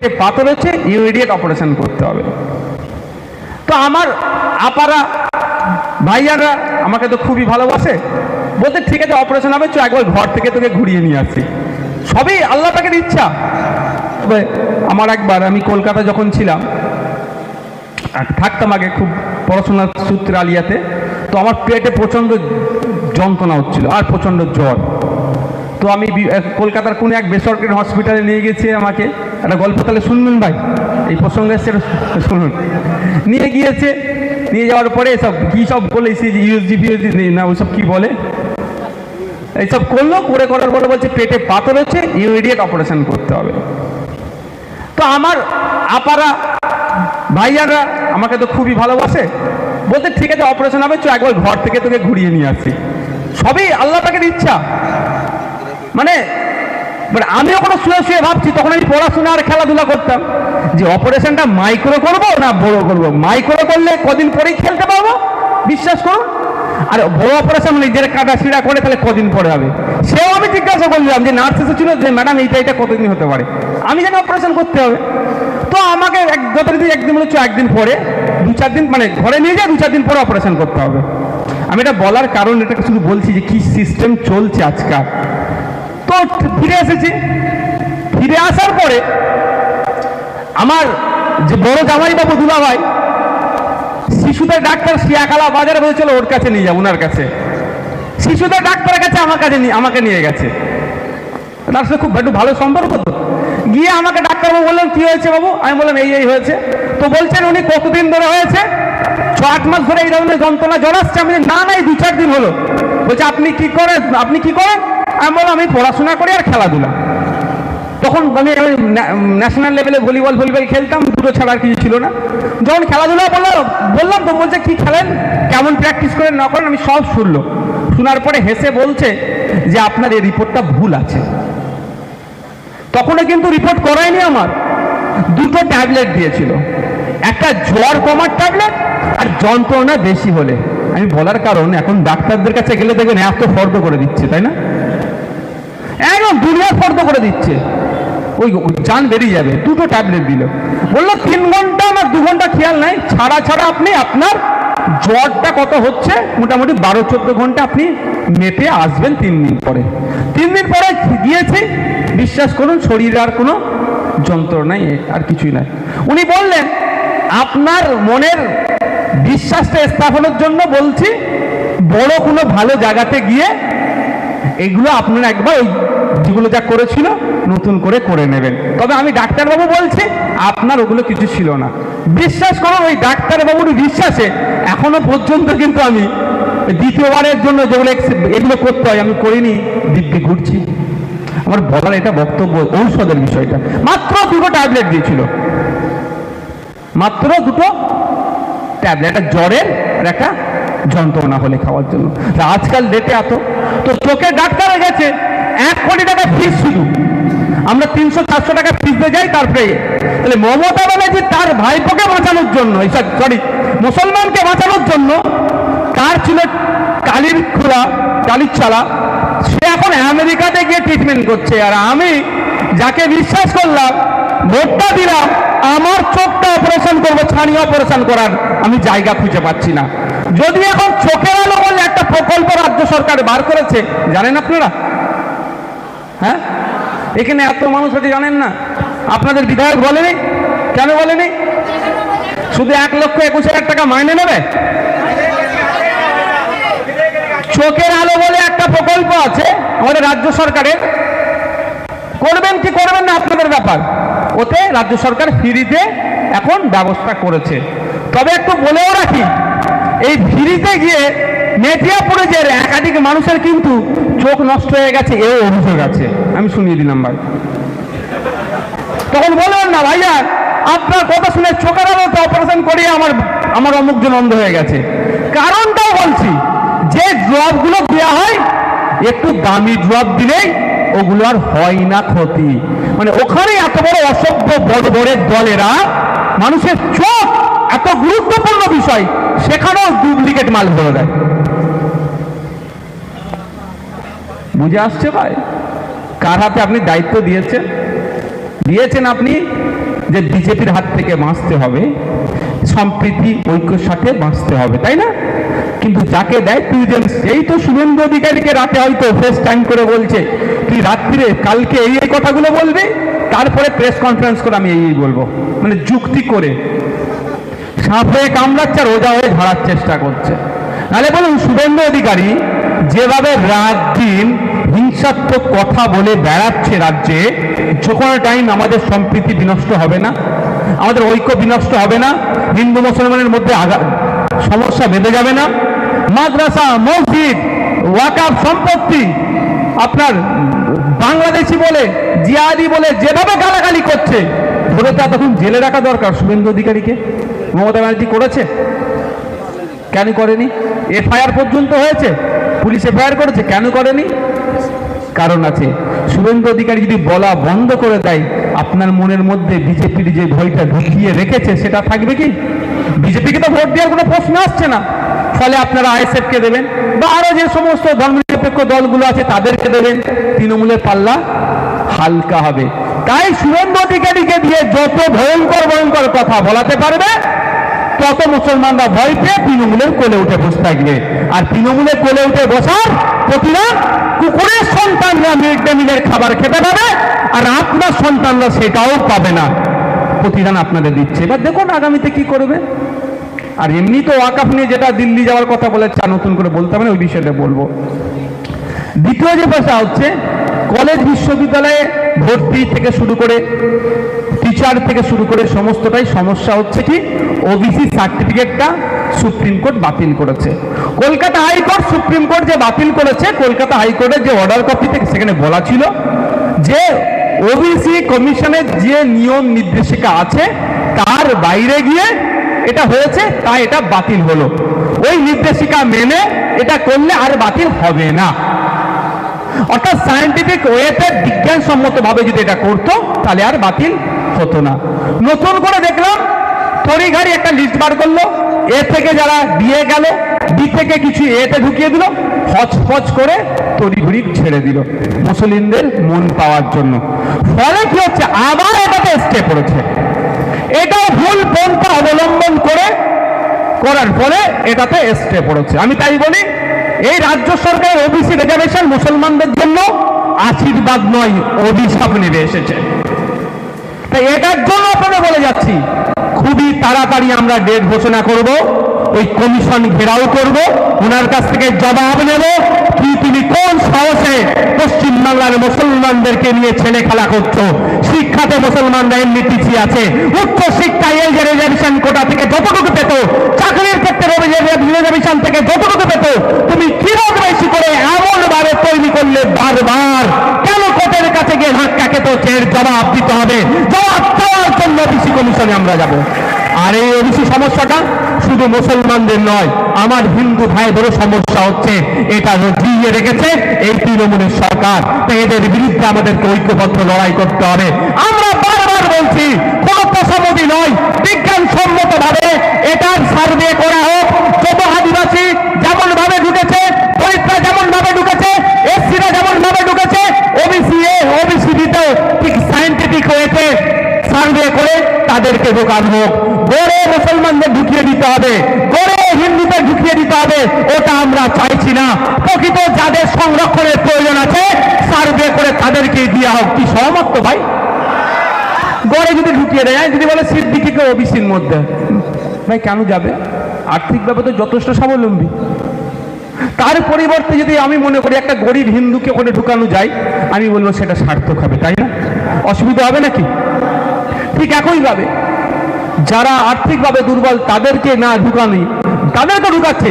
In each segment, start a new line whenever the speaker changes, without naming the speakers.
পেটে পাথর হচ্ছে ইমিডিয়েট অপারেশন করতে হবে। তো আমার আপারা ভাইয়ারা আমাকে তো খুবই ভালোবাসে। বলতে ঠিক আছে অপারেশন হবে চো একবার ঘর থেকে তোকে ঘুরিয়ে নিয়ে আসি। সবই আল্লাহ পাকের ইচ্ছা। তবে আমার একবার, আমি কলকাতা যখন ছিলাম থাকতাম আগে খুব পড়াশোনার সূত্রে আলিয়াতে, তো আমার পেটে প্রচণ্ড যন্ত্রণা হচ্ছিল, আর প্রচণ্ড জ্বর। তো আমি কলকাতার কোনো এক বেসরকারি হসপিটালে নিয়ে গেছে আমাকে। একটা গল্প তাহলে শুনবেন ভাই। এই প্রসঙ্গে এসছে শুনুন। নিয়ে গিয়েছে, নিয়ে যাওয়ার পরে সব কী সব বলে সে ইউএসজি, ফিউএসজি না ওইসব কী বলে? এইসব করল, করে করার পরে বলছে, পেটে পাথর হচ্ছে ইমিডিয়েট অপারেশন করতে হবে। তো আমার আপারা ভাইয়ারা আমাকে তো খুবই ভালোবাসে। বলতে ঠিক আছে অপারেশন হবে চো একবার ঘর থেকে তোকে ঘুরিয়ে নিয়ে আসি। সবই আল্লাহ পাকের ইচ্ছা। মানে মানে আমিও কোনো শুয়ে শুয়ে ভাবছি তখন আমি পড়াশোনা আর খেলাধুলা করতাম। যে অপারেশনটা মাইক্রো করব না বড় করব? মাইক্রো করলে কদিন পরেই খেলতে পারব? বিশ্বাস করুন? আর বড় অপারেশন মানে যে কাটা ছিঁড়া করে তাহলে কদিন পরে হবে? সেও আমি জিজ্ঞাসা করলাম যে নার্স এসেছিল যে ম্যাডাম এইটা এটা কতদিন হতে পারে? আমি জানি অপারেশন করতে হবে। তো আমাকে এক যথারীতি একদিন বলে "চো, একদিন পরে দু চার দিন মানে ঘরে নিয়ে যায় দু চার দিন পরে অপারেশন করতে হবে। আমি এটা বলার কারণ এটাকে শুধু বলছি যে কি সিস্টেম চলছে আজকাল। তো ফিরে এসেছি। ফিরে আসার পরে আমার যে বড় জামাই বাবু দুলাভাই, শিশুদের ডাক্তার শিয়াখালা বাজারে বলেছিল, ওর কাছে নিয়ে যাব ওনার কাছে। শিশুদের ডাক্তারের কাছে আমার কাছে আমাকে নিয়ে গেছে। তার সাথে খুব একটু ভালো সম্পর্ক তো। গিয়ে আমাকে ডাক্তারবাবু বললেন, কি হয়েছে বাবু? আমি বললাম, এই এই হয়েছে। তো বলছেন, উনি কতদিন ধরে হয়েছে? ছ আট মাস ধরে এই ধরনের যন্ত্রণা জ্বর আমি না না, এই দু চার দিন হলো। বলছে, আপনি কি করেন? আপনি কি করেন? আমি বললাম আমি পড়াশোনা করি আর খেলাধুলা। তখন আমি ন্যা- ন্যাশনাল লেভেলে ভলিবল ভলিবল খেলতাম, দুটো ছাড়া আর কিছু ছিল না। যখন খেলাধুলা বললাম বললাম তো, বলছে, কি খেলেন? কেমন প্র্যাকটিস করেন? না করেন? আমি সব শুনলো। শোনার পরে হেসে বলছে যে, আপনার এই রিপোর্টটা ভুল আছে। তখনও কিন্তু রিপোর্ট করায়নি আমার। দুটো ট্যাবলেট দিয়েছিল। একটা জ্বর কমার ট্যাবলেট আর যন্ত্রণা বেশি হলে। আমি বলার কারণ, এখন ডাক্তারদের কাছে গেলে দেখবেন এত ফর্দ করে দিচ্ছে, তাই না? একদম দুনিয়া ফর্দ করে দিচ্ছে। ওই জান বেরিয়ে যাবে, দুটো ট্যাবলেট দিল। বলল, তিন ঘণ্টা আমার দু ঘণ্টা খেয়াল নাই, ছাড়া ছাড়া আপনি আপনার জ্বরটা কত হচ্ছে? মোটামুটি বারো, চোদ্দ ঘণ্টা আপনি মেপে আসবেন তিন দিন পরে। তিন দিন পরে গিয়েছি, বিশ্বাস করুন, শরীরে আর কোনো যন্ত্রণাই আর কিছুই নাই। উনি বললেন, আপনার মনের বিশ্বাসটা স্থাপনের জন্য বলছি, বড় কোনো ভালো জায়গাতে গিয়ে এগুলো আপনারা একবার ওই যেগুলো যা করেছিল নতুন করে করে নেবেন। তবে আমি ডাক্তারবাবু বলছি, আপনার ওগুলো কিছু ছিল না। বিশ্বাস করুন ওই ডাক্তারবাবুর বিশ্বাসে এখনও পর্যন্ত কিন্তু আমি দ্বিতীয়বারের জন্য যেগুলো এগুলো করতে হয়, আমি করিনি, দিব্যি ঘুরছি। আমার বলার এটা বক্তব্য, ঔষধের বিষয়টা। মাত্র দুটো ট্যাবলেট দিয়েছিল। মাত্র দুটো ট্যাবলেট, একটা জ্বরের একটা যন্ত্রণা হলে খাওয়ার জন্য। আজকাল ডেটে এত। তো চোখের ডাক্তারে গেছে, এক কোটি টাকা ফিস শুধু। আমরা তিনশো, চারশো টাকা ফিস দিয়ে যাই তারপরে। তাহলে মমতা ব্যানার্জি তার ভাইপোকে বাঁচানোর জন্য সরি মুসলমানকে বাঁচানোর জন্য তার ছিল কালির খোলা, কালির চালা সে এখন আমেরিকাতে গিয়ে ট্রিটমেন্ট করছে। আর আমি যাকে বিশ্বাস করলাম, ভোটটা দিলাম, আমার চোখটা অপারেশন করব ছানি অপারেশন করার আমি জায়গা খুঁজে পাচ্ছি না। যদি এখন চোখের আলো বলে একটা প্রকল্প রাজ্য সরকার বার করেছে, জানেন আপনারা? হ্যাঁ? এখানে এত মানুষ আছে, জানেন না? আপনাদের বিধায়ক বলেনি? কেন বলেনি? শুধু এক লক্ষ একুশ হাজার টাকা মাইনে নেবে? চোখের আলো বলে একটা প্রকল্প আছে আমাদের রাজ্য সরকারের। করবেন কি করবেন না আপনাদের ব্যাপার? ওতে রাজ্য সরকার ফ্রিতে এখন ব্যবস্থা করেছে। তবে একটু বলেও রাখি এই ভিড়িতে গিয়ে মেটিয়াপুরের একাধিক মানুষের কিন্তু চোখ নষ্ট হয়ে গেছে, এও অভিযোগ আছে। আমি শুনিয়ে দিলাম ভাই। তখন বলবেন না ভাইয়া, আপনার কথা শুনে চোখের আলোতে অপারেশন করিয়ে আমার আমার অমুকজন অন্ধ হয়ে গেছে। কারণটাও বলছি, যে ড্রপগুলো দেওয়া হয়, একটু দামি ড্রপ দিলেই ওগুলো আর হয় না ক্ষতি। মানে ওখানে এত বড় অসভ্য বড় বড়ের দলেরা মানুষের চোখ এত গুরুত্বপূর্ণ বিষয়, সেখানেও ডুপ্লিকেট মাল ভরে দেয় বুঝে আসছে ভাই? কার হাতে আপনি দায়িত্ব দিয়েছেন? দিয়েছেন আপনি যে বিজেপির হাত থেকে বাঁচতে হবে, সম্প্রীতি, ঐক্যর সাথে বাঁচতে হবে, তাই না? কিন্তু যাকে দেয় তুই যেন সেই তো শুভেন্দু অধিকারীকে রাতে হয়তো ফেস টাইম করে বলছে তুই রাত্রিরে, কালকে এই এই কথাগুলো বলবি? তারপরে প্রেস কনফারেন্স করে আমি এই এই বলব। মানে যুক্তি করে সাপ হয়ে কামড়াচ্ছে আর ওজা হয়ে ধরার চেষ্টা করছে। নাহলে বলুন, শুভেন্দু অধিকারী যেভাবে রাত দিন হিংসাত্মক কথা বলে বেড়াচ্ছে রাজ্যে, যে কোনো টাইম আমাদের সম্প্রীতি বিনষ্ট হবে না, আমাদের ঐক্য বিনষ্ট হবে না, হিন্দু মুসলমানের মধ্যে সমস্যা বেঁধে যাবে না। মাদ্রাসা, মসজিদ ওয়াকাফ সম্পত্তি, আপনার বাংলাদেশি বলে, জিয়াদি বলে যেভাবে গালাগালি করছে ধরে তা তখন জেলে রাখা দরকার শুভেন্দু অধিকারীকে। মমতা ব্যানার্জি করেছে? কেন করেনি? এফআইআর পর্যন্ত হয়েছে? পুলিশ এফআইআর করেছে? কেন করেনি? কারণ আছে। শুভেন্দু অধিকারী যদি বলা বন্ধ করে দেয়, আপনার মনের মধ্যে বিজেপির যে ভয়টা ঢুকিয়ে রেখেছে, সেটা থাকবে কি? বিজেপিকে তো ভোট দেওয়ার কোনো প্রশ্ন আসছে না। ফলে আপনারা আইএসএফকে দেবেন, বা আরও যে সমস্ত ধর্মনিরপেক্ষ দলগুলো আছে, তাদেরকে দেবেন। তৃণমূলের পাল্লা হালকা হবে। তাই শুভেন্দু অধিকারীকে দিয়ে যত ভয়ঙ্কর ভয়ঙ্কর কথা বলাতে পারবে তত মুসলমানরা ভয় পেয়ে তৃণমূলের কোলে উঠে বসে থাকবে। আর তৃণমূলের কোলে উঠে বসার প্রতিরাম কুকুরের সন্তানরা মিড ডে মিলের খাবার খেতে পাবে, আর আপনার সন্তানরা সেটাও পাবে না। প্রতিদান আপনাদের দিচ্ছে। এবার দেখুন আগামীতে কি করবে। আর এমনি তো ওয়াকাফ নিয়ে যেটা দিল্লি যাওয়ার কথা বলে চা নতুন করে বলতে হবে না, ওই বিষয়টা বলব। দ্বিতীয় যে ভাষা হচ্ছে, কলেজ বিশ্ববিদ্যালয়ে ভর্তি থেকে শুরু করে টিচার থেকে শুরু করে সমস্তটাই সমস্যা হচ্ছে কি? ওবিসি সার্টিফিকেটটা সুপ্রিম কোর্ট বাতিল করেছে। কলকাতা হাইকোর্ট সুপ্রিম কোর্ট যে বাতিল করেছে, কলকাতা হাইকোর্টের যে অর্ডার কপি থেকে সেখানে বলা ছিল যে ওবিসি কমিশনের যে নিয়ম নির্দেশিকা আছে, তার বাইরে গিয়ে এটা হয়েছে তাই এটা বাতিল হলো। ওই নির্দেশিকা মেনে এটা করলে আর বাতিল হবে না। অর্থাৎ সায়েন্টিফিক ওয়েতে বিজ্ঞানসম্মতভাবে যদি এটা করতো, তাহলে আর বাতিল হতো না। নতুন করে দেখলাম, তড়িঘাড়ি একটা লিস্ট বার করল এ থেকে যারা দিয়ে গেল বি থেকে কিছু এতে ঢুকিয়ে দিল হচপচ করে তড়িঘড়ি ছেড়ে দিল, মুসলিমদের মন পাওয়ার জন্য। ফলে কি হচ্ছে? আবার এটাতে স্টে পড়েছে। এটা ভুল পন্থা অবলম্বন করে করার ফলে এটাতে স্টে পড়েছে। আমি তাই বলি এই রাজ্য সরকারের ওবিসি রিজার্ভেশন মুসলমানদের জন্য আশীর্বাদ নয়, অভিশাপ নেমে এসেছে। তাই এটার জন্য আপনাদের বলে যাচ্ছি, খুবই তাড়াতাড়ি আমরা ডেট ঘোষণা করব, ওই কমিশন ঘেরাও করব, ওনার কাছ থেকে জবাব নেব, কি পশ্চিমবাংলার মুসলমানদেরকে নিয়ে ছেলে খেলা করছ শিক্ষাতে মুসলমানরা এমনি পিছিয়ে আছে। উচ্চ শিক্ষায় এই যে রিজার্ভেশন কোটা থেকে যতটুকু পেত, চাকরির ক্ষেত্রে রিজার্ভেশন থেকে যতটুকু পেত, তুমি কিরোধ বেশি করে এমন ভাবে তৈরি করলে বারবার? কেন কোর্টের কাছে গিয়ে ধাক্কা খেত? সে জবাব দিতে হবে। জবাব জন্য ওবিসি কমিশনে আমরা যাব। আর এই ওবিসি সমস্যাটা শুধু মুসলমানদের নয়, আমার হিন্দু ভাইদেরও সমস্যা হচ্ছে, এটা জিয়ে রেখেছে এই তৃণমূলের সরকার। তাই এদের বিরুদ্ধে আমাদেরকে ঐক্যবদ্ধ লড়াই করতে হবে। আমরা বারবার বলছি, কোন প্রসঙ্গতি নয় বিজ্ঞানসম্মত ভাবে এটার সার্ভে করা হোক, যত আদিবাসী যেমন ভাবে ঢুকেছে দরিদ্রা যেমন ভাবে ঢুকেছে এসসিরা যেমন ভাবে ঢুকেছে ওবিসি এ ওবিসি দিতেও ঠিক সায়েন্টিফিক হয়েছে সার্ভে করে, তাদেরকে ঢোকানো হোক গড়ে মুসলমানদের ঢুকিয়ে দিতে হবে, গড়ে হিন্দুদের ঢুকিয়ে দিতে হবে, ওটা আমরা চাইছি না। প্রকৃত যাদের সংরক্ষণের প্রয়োজন আছে, সার সার্ভে করে তাদেরকে দেওয়া হোক। কি সহমত তো ভাই? গড়ে যদি ঢুকিয়ে দেয়, যদি বলে সিদ্দিকিকে ওবিসির মধ্যে। ভাই, কেন যাবে? আর্থিকভাবে তো যথেষ্ট স্বাবলম্বী। তার পরিবর্তে যদি আমি মনে করি একটা গরিব হিন্দুকে ওখানে ঢুকানো যায়, আমি বলব সেটা সার্থক হবে, তাই না? অসুবিধা হবে নাকি? ঠিক একইভাবে যারা আর্থিকভাবে দুর্বল, তাদেরকে না ঢুকানি, তাদেরকে ঢুকাচ্ছে,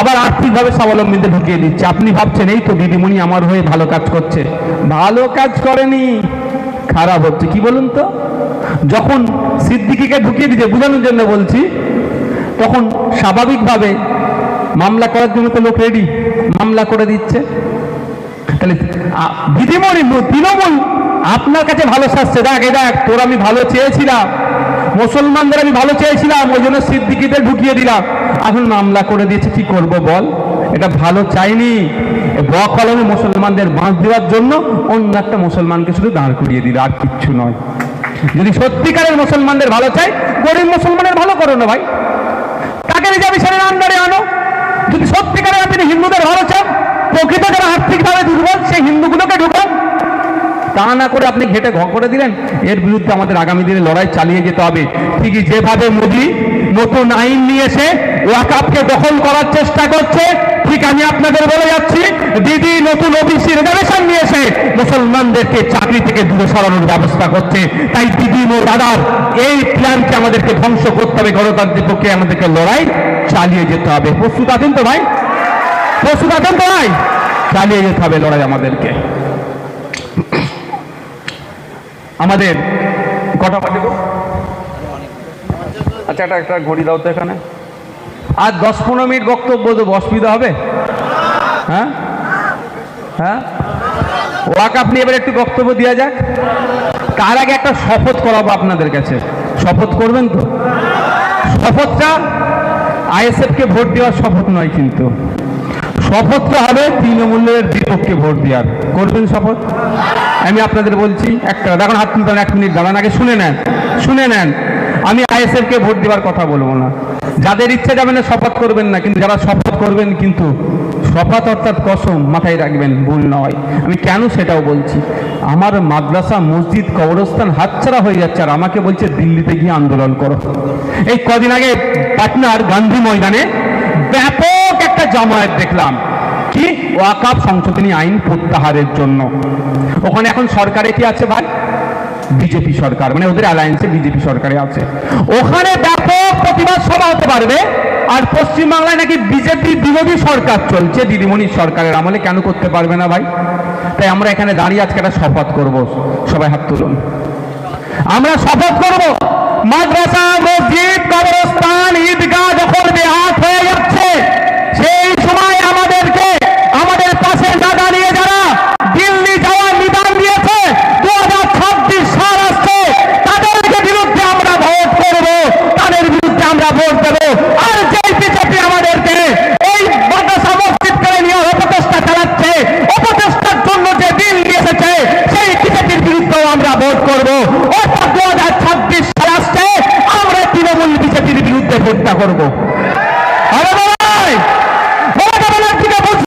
আবার আর্থিকভাবে স্বাবলম্বীদের ঢুকিয়ে দিচ্ছে। আপনি ভাবছেন, এই তো দিদিমণি আমার হয়ে ভালো কাজ করছে। ভালো কাজ করেনি। খারাপ হচ্ছে। কি বলুন তো? যখন সিদ্দিকিকে ঢুকিয়ে দিচ্ছে, বোঝানোর জন্য বলছি, তখন স্বাভাবিকভাবে মামলা করার জন্য তো লোক রেডি মামলা করে দিচ্ছে। তাহলে দিদিমণি তৃণমূল আপনার কাছে ভালো শাসছে দেখ, এই দেখ, তোর আমি ভালো চেয়েছিলাম। মুসলমানদের আমি ভালো চেয়েছিলাম, ওই জন্য সিদ্দিকিদের ঢুকিয়ে দিলাম। এখন মামলা করে দিয়েছে, কি করব বল? এটা ভালো চাইনি। ব কলমে মুসলমানদের বাঁধ দেওয়ার জন্য অন্য একটা মুসলমানকে শুধু দাঁড় করিয়ে দিল, আর কিচ্ছু নয়। যদি সত্যিকারের মুসলমানদের ভালো চাই গরিব মুসলমানের ভালো করো না ভাই। তাকে রিজার্ভেশনের আন্ডারে আনো? যদি সত্যিকারের আপনি হিন্দুদের ভালো চান, প্রকৃত যারা আর্থিকভাবে দুর্বল, সেই হিন্দুগুলোকে ঢুকান তা না করে আপনি ঘেটে ঘ করে দিলেন? এর বিরুদ্ধে আমাদের আগামী দিনে লড়াই চালিয়ে যেতে হবে। ঠিকই যেভাবে মোদি নতুন আইন নিয়ে এসে ওয়াকাপকে দখল করার চেষ্টা করছে, ঠিক আমি আপনাদের বলে যাচ্ছি, দিদি নতুন ওবিসি রিজার্ভেশন নিয়ে এসে মুসলমানদেরকে চাকরি থেকে দূরে সরানোর ব্যবস্থা করছে। তাই দিদি ও দাদার, এই প্ল্যানকে আমাদেরকে ধ্বংস করতে হবে, গণতান্ত্রিক পক্ষে আমাদেরকে লড়াই চালিয়ে যেতে হবে। প্রস্তুত আছেন তো ভাই? প্রস্তুত আছেন তো ভাই? চালিয়ে যেতে হবে লড়াই আমাদেরকে। আমাদের কটা বাজে? আচ্ছা একটা একটা ঘড়ি দাও তো এখানে। আর দশ পনেরো মিনিট বক্তব্য দেবো, অসুবিধা হবে? হ্যাঁ? হ্যাঁ? ওয়াক আপনি এবার একটু বক্তব্য দেওয়া যাক। তার আগে একটা শপথ করাবো আপনাদের কাছে। শপথ করবেন তো? শপথটা আইএসএফকে ভোট দেওয়ার শপথ নয় কিন্তু। শপথটা হবে তৃণমূলের বিপক্ষে ভোট দেওয়ার। করবেন শপথ? আমি আপনাদের বলছি একটা দেখুন, হাত তুলতেন এক মিনিট দাঁড়ান, আগে শুনে নেন শুনে নেন। আমি আইএসএফকে ভোট দেওয়ার কথা বলব না। যাদের ইচ্ছে যাবেন না, শপথ করবেন না, কিন্তু যারা শপথ করবেন, কিন্তু শপথ অর্থাৎ কসম মাথায় রাখবেন, ভুল নয়। আমি কেন সেটাও বলছি? আমার মাদ্রাসা, মসজিদ, কবরস্থান হাতছাড়া হয়ে যাচ্ছে, আর আমাকে বলছে, দিল্লিতে গিয়ে আন্দোলন করো। এই কদিন আগে পাটনার গান্ধী ময়দানে ব্যাপক একটা জামায়াত দেখলাম। কি ওয়াকাপ সংশোধনী আইন প্রত্যাহারের জন্য। ওখানে এখন সরকারে কি আছে ভাই? বিজেপি সরকার মানে ওদের অ্যালায়েন্সে বিজেপি সরকারে আছে। ওখানে ব্যাপক প্রতিবাদ সভা হতে পারবে, আর পশ্চিমবাংলায় নাকি বিজেপি বিরোধী সরকার চলছে, দিদিমণির সরকারের আমলে কেন করতে পারবে না ভাই? তাই আমরা এখানে দাঁড়িয়ে আজকে একটা শপথ করব। সবাই হাত তুলুন। আমরা শপথ করব, মাদ্রাসা, মসজিদ, কবরস্থান, ঈদগাহ যখন বেহাত হয়ে যাচ্ছে